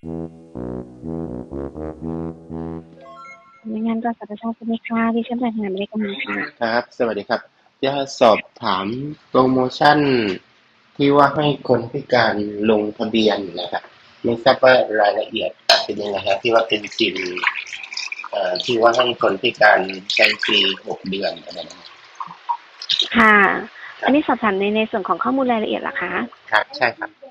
สำนักงานกสทชใช่ไหมคะดิฉันประธานบริการค่ะครับ สวัสดีครับจะสอบถามโปรโมชั่นที่ว่าให้คนพิการลงทะเบียนนะครับไม่ทราบว่ารายละเอียดเป็นยังไงฮะที่ว่าเป็นซิมเอ่อที่ว่าให้คนพิการใช้ฟรีหกเดือนอะไรนะค่ะ อันนี้สอบถามในในส่วนของข้อมูลรายละเอียดเหรอคะ ครับ ใช่ครับเ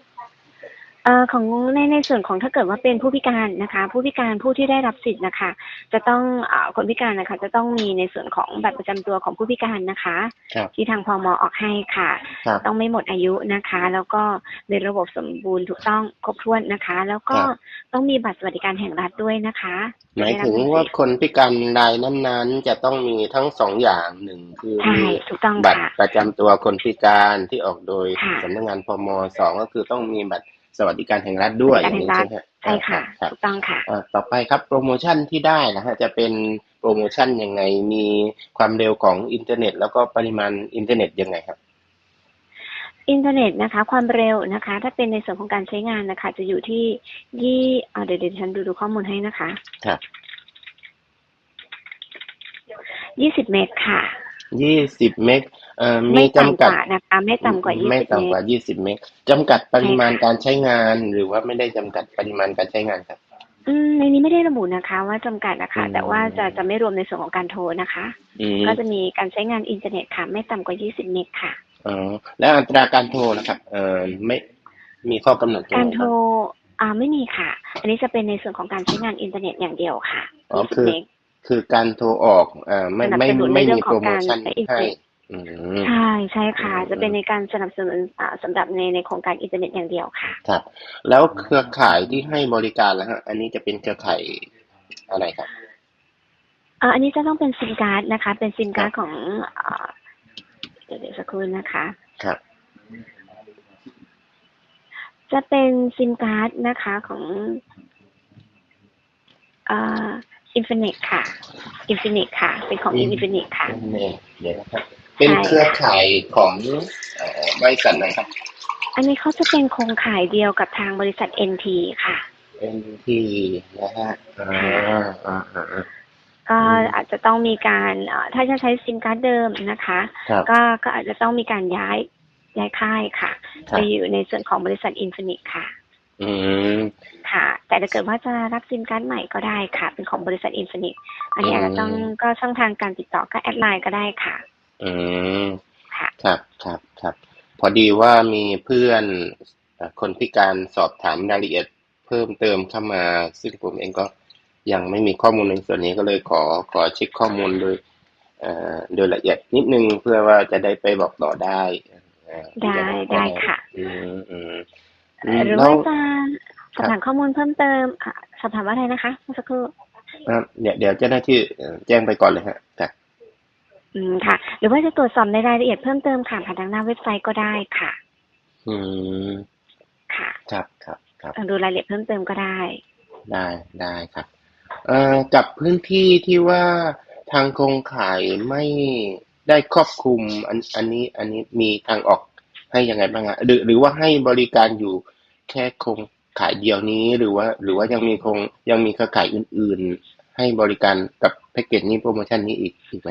อ่อของในในส่วนของถ้าเกิดว่าเป็นผู้พิการนะคะ ผู้พิการผู้ที่ได้รับสิทธิ์นะคะ จะต้องเอ่อคนพิการนะคะ จะต้องมีในส่วนของบัตรประจำตัวของผู้พิการนะคะครับที่ทางพมออกให้ค่ะครับต้องไม่หมดอายุนะคะ แล้วก็ในระบบสมบูรณ์ถูกต้องครบถ้วนนะคะ แล้วก็ครับต้องมีบัตรสวัสดิการแห่งรัฐด้วยนะคะหมายถึงว่าคนพิการรายนั้นๆ จะต้องมีทั้งสองอย่างหนึ่งคือใช่มีถูกต้องบัตรค่ะประจำตัวคนพิการที่ออกโดยค่ะสำนักงานพมสองก็คือต้องมีบัตร สวัสดิการแห่งรัฐด้วยสวัสดิการแห่งรัฐอย่างนี้ใช่ค่ะครับถูกต้องค่ะอ่าต่อไปครับโปรโมชั่นที่ได้นะฮะจะเป็นโปรโมชั่นยังไงมีความเร็วของอินเทอร์เน็ต แล้วก็ปริมาณอินเทอร์เน็ตยังไงครับอินเทอร์เน็ตนะคะ ความเร็วนะคะ ถ้าเป็นในส่วนของการใช้งานนะคะ จะอยู่ที่ยี่อ่าเดี๋ยวเดี๋ยวฉันดูดูข้อมูลให้นะคะครับยี่สิบเมกค่ะยี่สิบเมก เอ่อมีไม่จำต่ำกกัดว่านะคะ ไม่ต่ำกว่ายี่ไม่สิบเมต่ำกกว่ายี่สิบเมกจำกัดปริมาณใช่ค่ะ การใช้งาน หรือว่าไม่ได้จำกัดปริมาณการใช้งานครับ อืมในนี้ไม่ได้ระบุนะคะ ว่าจำกัดนะคะอืมแต่ว่าจะจะไม่รวมในส่วนของการโทรนะคะ อืมก็จะมีการใช้งานอินเทอร์เน็ตค่ะ ไม่ต่ำกว่ายี่สิบเมกค่ะ อ๋อแล้วอัตราการโทรนะครับ เอ่อไม่มีข้อกำหนดตงการไหนโทรอ่าไม่มีค่ะ อันนี้จะเป็นในส่วนของการใช้งานอินเทอร์เน็ตอย่างเดียวค่ะ อ๋อ20 คือเมกคือการโทรออกเอ่อไม่ไม่สนับสนุนไม่ในเรื่มีองขโปอรงโมการชั่นใช้อินเทอร์ให้ เน็ตอืม ใช่ใช่ค่ะอืมจะเป็นในการสนับสนุนอ่าสำหรับในในโครงการอินเทอร์เน็ตอย่างเดียวค่ะ ครับ แล้วเครือข่ายที่ให้บริการแล้วฮะ อันนี้จะเป็นเครือข่ายอะไรครับอ่าอันนี้จะต้องเป็นซิมการ์ดนะคะ เป็นซิมการ์ดครับของอ่าเดี๋ยวเดี๋ยวสักครู่นะคะ ครับ จะเป็นซิมการ์ดนะคะของอ่าอินฟินิตค่ะ อินฟินิตค่ะ เป็นของอือิมนฟินิตค่ะนี่เดี๋ยวนะครับ เป็นใช่เครือข่ายของเอ่อบริษัทไหนครับ อันนี้เขาจะเป็นโครงข่ายเดียวกับทางบริษัท NT ค่ะ NT นะฮะอ่าอ่าอ่าอ่าก็อืมอาจจะต้องมีการเอ่อถ้าจะใช้ซิมการ์ดเดิมนะคะครับก็ก็อาจจะต้องมีการย้ายย้ายค่ายค่ะครัไปบอยู่ในส่วนของบริษัทอินฟินิตค่ะ อืมค่ะ แต่ถ้าเกิดว่าจะรับซิมการ์ดใหม่ก็ได้ค่ะ เป็นของบริษัทอินฟินิตอันนี้อาจจะต้องอืมก็ช่องทางการติดต่อก็แอดไลน์ก็ได้ค่ะ อืม ค่ะ ครับครับครับ พอดีว่ามีเพื่อนเอ่อคนพิการสอบถามรายละเอียดเพิ่มเติมเข้ามา ซึ่งผมเองก็ยังไม่มีข้อมูลในส่วนนี้ก็เลยขอขอเช็คข้อมูลโดยเอ่อโดยละเอียดนิดนึงเพื่อว่าจะได้ไปบอกต่อได้เอ่อได้ได้ค่ะอืมอืมเอ่อหรือแล้ว่าจะสอบถามข้อมูลเพิ่มเติมอะสอบถามว่าอะไรนะคะเมื่อสักครู่ครับเดี๋ยวเดี๋ยวเจ้าหน้าที่เอ่อแจ้งไปก่อนเลยฮะครับ อืมค่ะ หรือว่าจะตรวจสอบในรายละเอียดเพิ่มเติมค่ะผ่านทางหน้าเว็บไซต์ก็ได้ค่ะ อืมค่ะครับครับครับดูรายละเอียดเพิ่มเติมก็ได้ ได้ได้ครับเอ่อกับพื้นที่ที่ว่าทางโครงข่ายไม่ได้ครอบคลุมอันอันนี้อันนี้มีทางออกให้ยังไงบ้างฮะหรือหรือว่าให้บริการอยู่แค่โครงข่ายเดียวนี้หรือว่า หรือว่ายังมีโครงยังมีเครือข่ายอื่น ๆ ให้บริการกับแพ็กเกจนี้โปรโมชั่นนี้อีกอีกไหม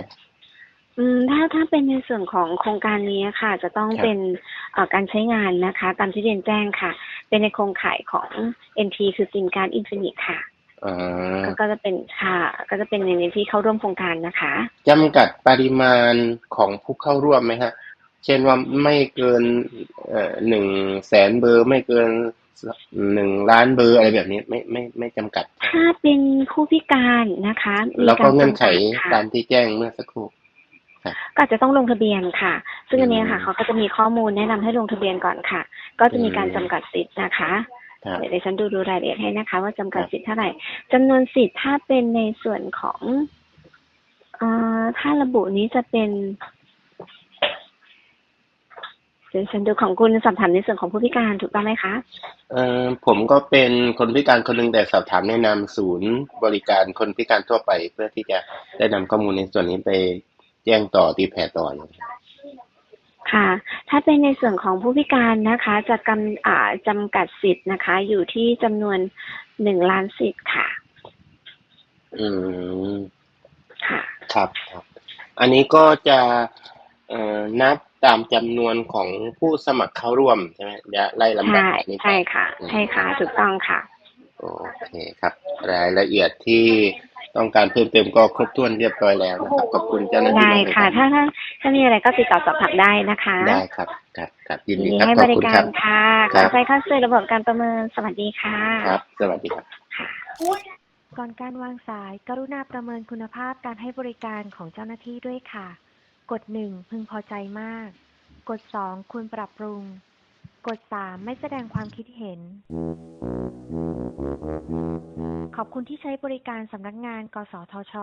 อืมถ้าถ้าเป็นในส่วนของโครงการนี้ค่ะ จะต้องครับ เป็นเอ่อการใช้งานนะคะ ตามที่เรียนแจ้งค่ะ เป็นในโครงข่ายของ NT คือซิมการ์ดอินฟินิตค่ะอ่าก็ก็จะเป็นค่ะก็จะเป็นในที่เข้าร่วมโครงการนะคะ จำกัดปริมาณของผู้เข้าร่วมไหมฮะ เช่นว่าไม่เกินเอ่อหนึ่งแสนเบอร์ ไม่เกินหนึ่งล้านเบอร์อะไรแบบนี้ไม่ไม่ไม่จำกัด ถ้าเป็นผู้พิการนะคะมีแล้วก็ารเงื่อนไขจำกัดค่ะ ตามที่แจ้งเมื่อสักครู่ ก็อาจจะต้องลงทะเบียนค่ะ ซึ่งอันเนี้ยค่ะอืมเขาก็จะมีข้อมูลแนะนำให้ลงทะเบียนก่อนค่ะ ก็จะมีการอืมจำกัดสิทธิ์นะคะครับเดี๋ยวดิฉันดูดูรายละเอียดให้นะคะ ว่าจำกัดครับสิทธิ์เท่าไหร่จำนวนสิทธิ์ถ้าเป็นในส่วนของเอ่อถ้าระบุนี้จะเป็นเดี๋ยวฉันดูของคุณสอบถามในส่วนของผู้พิการถูกต้องไหมคะเอ่อผมก็เป็นคนพิการคนหนึ่งแต่สอบถามแนะนำศูนย์บริการคนพิการทั่วไป เพื่อที่จะได้นำข้อมูลในส่วนนี้ไป แจ้งต่อตีแผ่ต่ออย่างนี้ค่ะ ถ้าเป็นในส่วนของผู้พิการนะคะ จะกำอ่าจำกัดสิทธิ์นะคะ อยู่ที่จำนวนหนึ่งล้านสิทธิ์ค่ะ อืมค่ะ ครับครับ อันนี้ก็จะเอ่อนับตามจำนวนของผู้สมัครเข้าร่วมใช่ไหมจะไล่ลำดับใช่แบบนี้ไปใช่ค่ะ ใช่ค่ะ ถูกต้องค่ะ โอเคครับ รายละเอียดที่ ต้องการเพิ่มเติมก็ครบถ้วนเรียบร้อยแล้วนะครับขอบคุณเจ้าหน้าที่ได้มากเลยค่ะ ถ้าถ้าถ้ามีอะไรก็ติดต่อสอบถามได้นะคะ ได้ครับครับครับยินยินดีดีครับให้ขบอบริคุณกาครัรบค่ะคขรัอบใจเข้าสู่ระบบการประเมินสวัสดีค่ะครับ สวัสดีครับค่ะก่อนการวางสายกรุณาประเมินคุณภาพการให้บริการของเจ้าหน้าที่ด้วยค่ะ กด 1 พึงพอใจมาก กด 2 ควรปรับปรุง กด 3 ไม่แสดงความคิดเห็น ขอบคุณที่ใช้บริการสำนักงาน กสทช